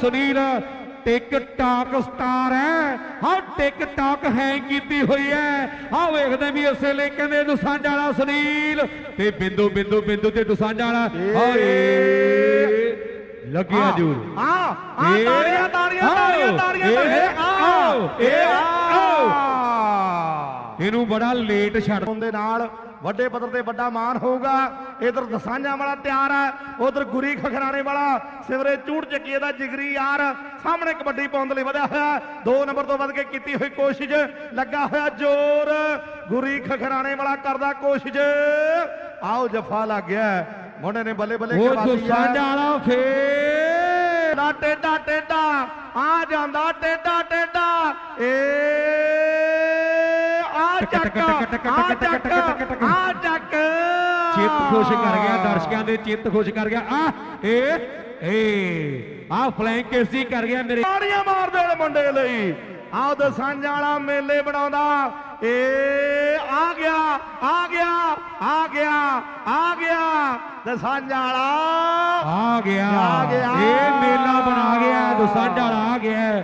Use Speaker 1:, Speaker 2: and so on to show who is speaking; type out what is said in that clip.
Speaker 1: ਸੁਨੀਲ ਟਿਕ talk star ਹੈ। ਹਾਂ ਟਿਕ talk ਹੈ ਕੀਤੀ ਹੋਈ ਹੈ। ਹਾਂ ਵੇਖਦੇ ਵੀ ਇਸੇ ਲਈ ਕਹਿੰਦੇ ਦੁਸਾਂਝਾ ਵਾਲਾ ਸੁਨੀਲ। ਤੇ ਬਿੰਦੂ ਬਿੰਦੂ ਬਿੰਦੂ ਤੇ ਦੁਸਾਂਝਾ ਵਾਲਾ। ਹਾਏ। ਲੱਗਿਆ ਜੂਰ
Speaker 2: ਆ ਆ
Speaker 1: ਇਹ-
Speaker 2: ਤਾੜੀਆਂ ਤਾੜੀਆਂ ਤਾੜੀਆਂ
Speaker 1: ਆਓ,
Speaker 2: ਤਾੜੀਆਂ
Speaker 1: ਇਹ
Speaker 2: ਤਾੜੀਆਂ।
Speaker 1: ਆਓ, ਇਹ ਆਓ।
Speaker 2: ਆ
Speaker 1: ਇਹਨੂੰ ਬੜਾ ਲੇਟ ਛੱਡ
Speaker 2: ਦੇ ਨਾਲ ਵੱਡੇ ਪੱਧਰ ਤੇ ਵੱਡਾ ਮਾਨ ਹੋਊਗਾ ਇਧਰ ਦਸਾਂਝਾਂ ਵਾਲਾ ਤਿਆਰ ਹੈ ਉਧਰ ਗੁਰੀ ਖਖਰਾਣੇ ਵਾਲਾ ਸਿਵਰੇ ਚੂੜ ਚੱਕੀਏ ਦਾ ਜਿਗਰੀ ਯਾਰ ਸਾਹਮਣੇ ਕਬੱਡੀ ਪਾਉਣ ਦੇ ਲਈ ਵਧਿਆ ਹੋਇਆ ਦੋ ਨੰਬਰ ਤੋਂ ਵੱਧ ਕੇ ਕੀਤੀ ਹੋਈ ਕੋਸ਼ਿਸ਼ ਲੱਗਾ ਹੋਇਆ ਜ਼ੋਰ ਗੁਰੀ ਖਖਰਾਣੇ ਵਾਲਾ ਕਰਦਾ ਕੋਸ਼ਿਸ਼ ਆਓ ਜਫਾ ਲੱਗ ਗਿਆ ਮੁੰਡੇ ਨੇ ਬੱਲੇ ਬੱਲੇ
Speaker 1: ਉਹ
Speaker 2: ਕਰਵਾਤੀ
Speaker 1: ਦੁਸਾਂਝਾ ਵਾਲਾ ਫੇਰ
Speaker 2: ਦਾ ਟੇਡਾ ਟੇਡਾ ਆ ਜਾਂਦਾ ਟੇਡਾ ਟੇਡਾ ਏ ਆ ਚੱਕ ਆ ਚੱਕ ਆ
Speaker 1: ਖੁਸ਼ ਕਰ ਗਿਆ ਦਰਸ਼ਕਾਂ ਦੇ ਚਿੱਤ ਖੁਸ਼ ਕਰ ਗਿਆ। ਆ ਏ ਏ ਆ ਫਲੈਂਕ ਕੇਸੀ ਕਰ ਗਿਆ ਮੇਰੇ
Speaker 2: ਤਾੜੀਆਂ ਮਾਰਦੇ ਨੇ ਮੁੰਡੇ ਲਈ। ਆਹ ਦਸਾਂਝਾਂ ਵਾਲਾ ਮੇਲੇ ਬਣਾਉਂਦਾ। ਏ ਆ ਗਿਆ ਆ ਗਿਆ ਆ ਗਿਆ ਆ ਗਿਆ। ਦਸਾਂਝਾਂ ਵਾਲਾ
Speaker 1: ਆ ਗਿਆ।
Speaker 2: ਆ ਗਿਆ।
Speaker 1: ਇਹ ਮੇਲਾ ਬਣਾ ਗਿਆ ਦੁਸਾਂਝਾ ਵਾਲਾ ਆ ਗਿਆ।